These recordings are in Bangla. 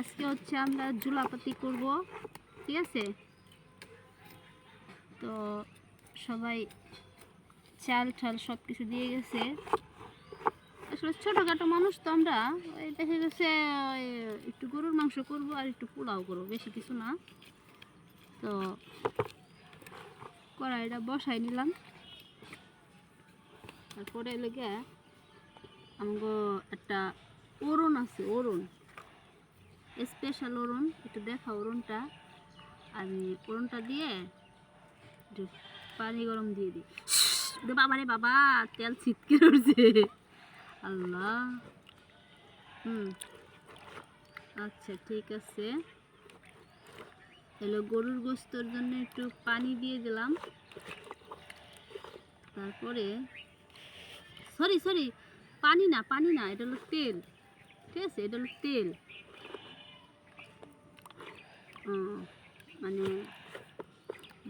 আজকে হচ্ছে আমরা জুলাপাতি করব, ঠিক আছে? তো সবাই চাল ঠাল সব কিছু দিয়ে গেছে। আসলে ছোটোখাটো মানুষ তো আমরা, ওই দেখা গেছে ওই একটু গরুর মাংস করব আর একটু পোলাও করব, বেশি কিছু না। তো কড়াইটা বসাই নিলাম। তারপরে লেগে আমাকে একটা অরুণ আছে অরুণ স্পেশাল অরুণ একটু দেখা অরুণটা আমি অরুণটা দিয়ে একটু পানি গরম দিয়ে দিই। বাবা রে বাবা, তেল ছিটকে উঠছে আল্লাহ। হুম। আচ্ছা ঠিক আছে। হলো গরুর গোস্তর জন্য একটু পানি দিয়ে দিলাম। তারপরে, সরি সরি, পানি না পানি না, এটা হলো তেল। ঠিক আছে, এটা হলো তেল। মানে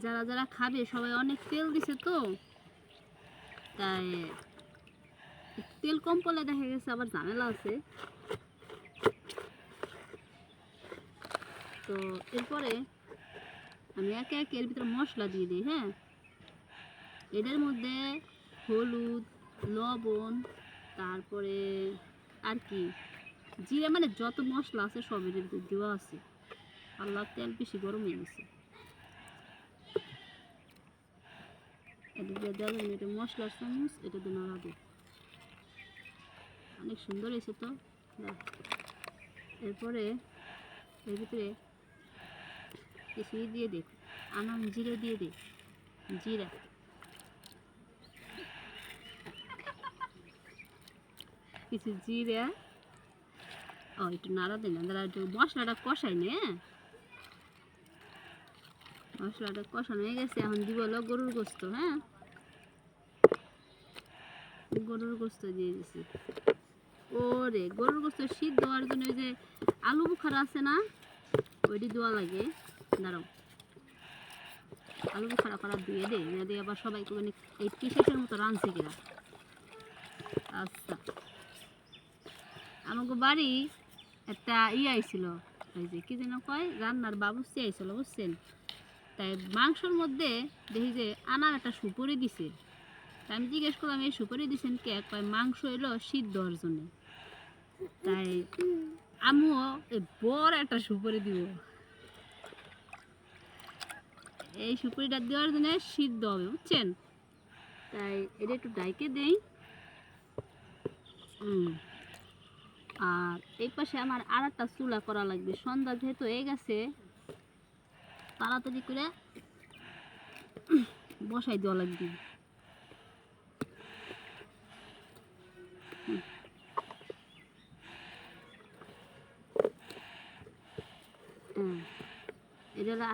যারা যারা খাবে, সবাই অনেক তেল দিছে তো। তাই তেল কম পড়লে দেখা গেছে আবার ঝামেলা আছে। তো এরপরে আমি একে একে এর ভিতরে মশলা দিয়ে দিই হ্যাঁ? এটার মধ্যে হলুদ, লবণ, তারপরে আর কি, জিরে মানে যত মশলা আছে সব এটার দেওয়া আছে। আল্লাহ তেল বেশি গরম হয়ে গেছে। এটা দিয়ে এটা মশলার চামচ, এটা দিয়ে নাড়াবো অনেক সুন্দর হয়েছে তো। এরপরে এর ভিতরে কিছু দিয়ে দে আনাম জিরে দিয়ে দে জিরা। কিছু জিরা। ও, একটু নাড়া দিন দাঁড়া, একটু মশলাটা কষাই নে। মশলাটা কষানো হয়ে গেছে, এখন দিব হলো গরুর গোস্ত হ্যাঁ? গরুর গোস্ত দিয়ে দিছি। ওরে, গরুর গোস্ত শীত দেওয়ার জন্য ওই যে আলু বুখারা আছে না, ওইটি দেওয়া লাগে। দাঁড়াও। আলু বুখারা করা দিয়ে দে দিয়ে আবার সবাই মানে এই পিসের মতো রাঁধছে কিনা। আচ্ছা। আমাকে বাড়ি একটা ইয়ে আইছিল, ওই যে কি যেন কয়, রান্নার বাবুসি আইছিল, বুঝছেন? তাই মাংসর মধ্যে দেখি যে আনার একটা সুপুরি দিছে। তা আমি জিজ্ঞেস করলাম, এই সুপুরি দিছেন কে? কয়, মাংস এলো সিদ্ধ জন্য তাই আমিও এই বড় একটা সুপুরি দিব। এই সুপুরিটা দেওয়ার জন্য সিদ্ধ হবে, বুঝছেন? তাই এটা একটু ডাইকে দেই। আর এই পাশে আমার আর একটা চুলা করা লাগবে। সন্ধ্যা যেহেতু হয়ে গেছে তাড়াতাড়ি করে বসাই দেওয়া লাগবে।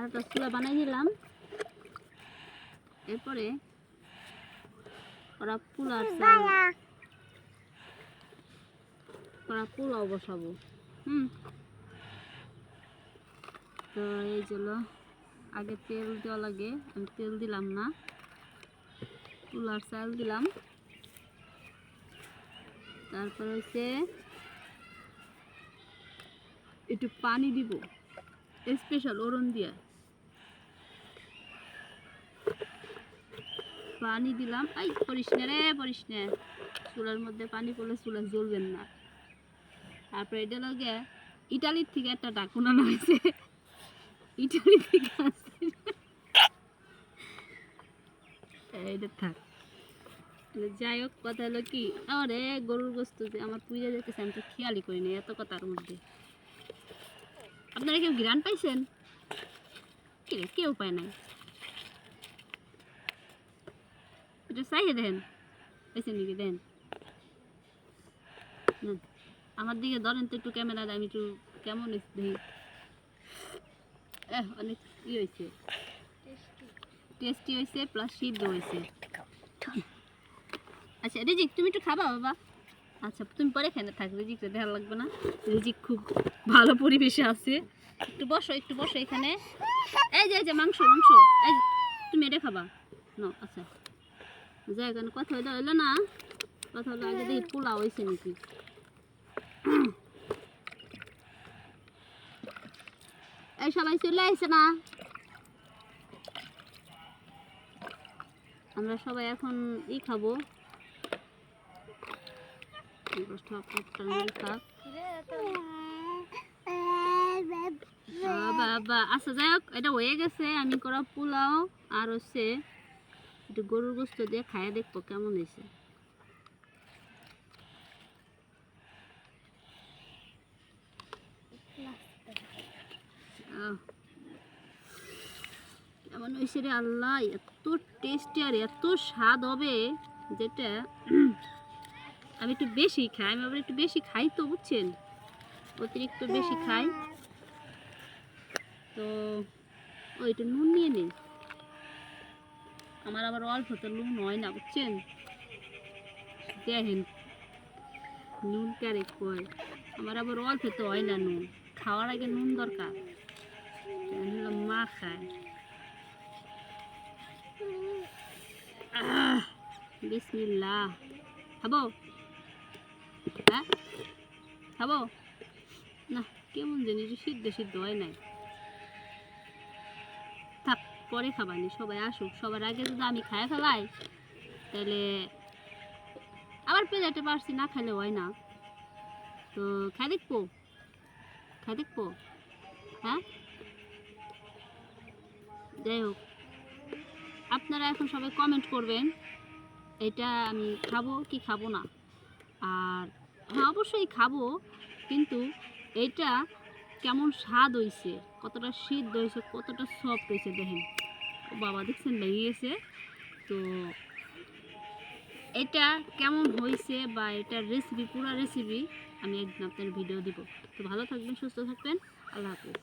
হলো চুলা বানাই নিলাম এরপরে ওরা পোলার করা পোলাও বসাবো। হুম। তো এই জন্য আগে তেল দেওয়া লাগে। আমি তেল দিলাম না। পোলার চাল দিলাম। তারপর হচ্ছে একটু পানি দিব। স্পেশাল ওরন দিয়া। পানি দিলাম। এই পরিস রে পরিস চুলার মধ্যে পানি পড়লে চুলা জ্বলবেন না। তারপরে এটা লগে ইটালির থেকে একটা ডাকুন আনা ইটালি থেকে আসছে এইটা থাক। যাই হোক, কথা হলো কি আরে গরুর গোস্ত যে আমার পূজা যেতেছে আমি তো খেয়ালই করি না এত কথার মধ্যে। আপনারা কেউ গ্রান পাইছেন? কেউ পায় নাই। এটা চাইয়ে দেন। পাইছেন নাকি? দেন। আমার দিকে ধরেন তো একটু ক্যামেরা আমি একটু কেমন দেখি। অনেক ই হয়েছে। টেস্টি হয়েছে প্লাস সিদ্ধ হয়েছে। আচ্ছা রিজিক, তুমি একটু খাবা বাবা। আচ্ছা তুমি পরে খেতে থাক রিজিকটা দেখা লাগবে না। রিজিক খুব ভালো পরিবেশে আছে। একটু বসো একটু বসো এখানে। এই যে এই যে, মাংস মাংস। এই তুমি এটা খাবা। ন আচ্ছা। যাই কথা হইল হইল না? কথা হলো আগে দেখি পোলাও হয়েছে নাকি? এই সবাই চলে আইছে না। আমরা সবাই এখন ই খাব। আচ্ছা যাই হোক, এটা হয়ে গেছে। আমি করা পোলাও আর হচ্ছে গরুর গোস্ত দিয়ে খাইয়ে দেখব কেমন হয়েছে। কেমন হয়েছে রে আল্লাহ, এত টেস্টি আর এত স্বাদ হবে যেটা আমি একটু বেশি খাই, আমি আবার একটু বেশি খাই তো, বুঝছেন? অতিরিক্ত বেশি খাই। তো ও একটু নুন নিয়ে নিন আমার আবার অল্প তো নুন হয় না, বুঝছেন? দেখেন নুন কারে কয় আমার আবার অল্প তো হয় না নুন, খাওয়ার আগে নুন দরকার। হলো মা খায় বিসমিল্লাহ খাব হ্যাঁ খাব না কেমন জানি যে সিদ্ধ সিদ্ধ হয় নাই। থাক, পরে খাবানি, সবাই আসুক। সবার আগে যদি আমি খাই ফেলাই, তাহলে আবার প্লেটে পারছি, না খেলে হয় না। তো খাই দেখব। খাই দেখব। হ্যাঁ? যাই হোক। আপনারা এখন সবাই কমেন্ট করবেন, এটা আমি খাব কি খাব না। আর হ্যাঁ অবশ্যই খাব, কিন্তু এইটা কেমন স্বাদ হয়েছে কতটা সিদ্ধ হয়েছে কতটা সফট হয়েছে দেখেন। বাবা, দেখছেন ভেঙে তো এটা কেমন হয়েছে বা এটার রেসিপি পুরো রেসিপি আমি একদিন আপনার ভিডিও দিব। তো ভালো থাকবেন, সুস্থ থাকবেন, আল্লাহ হাফিজ।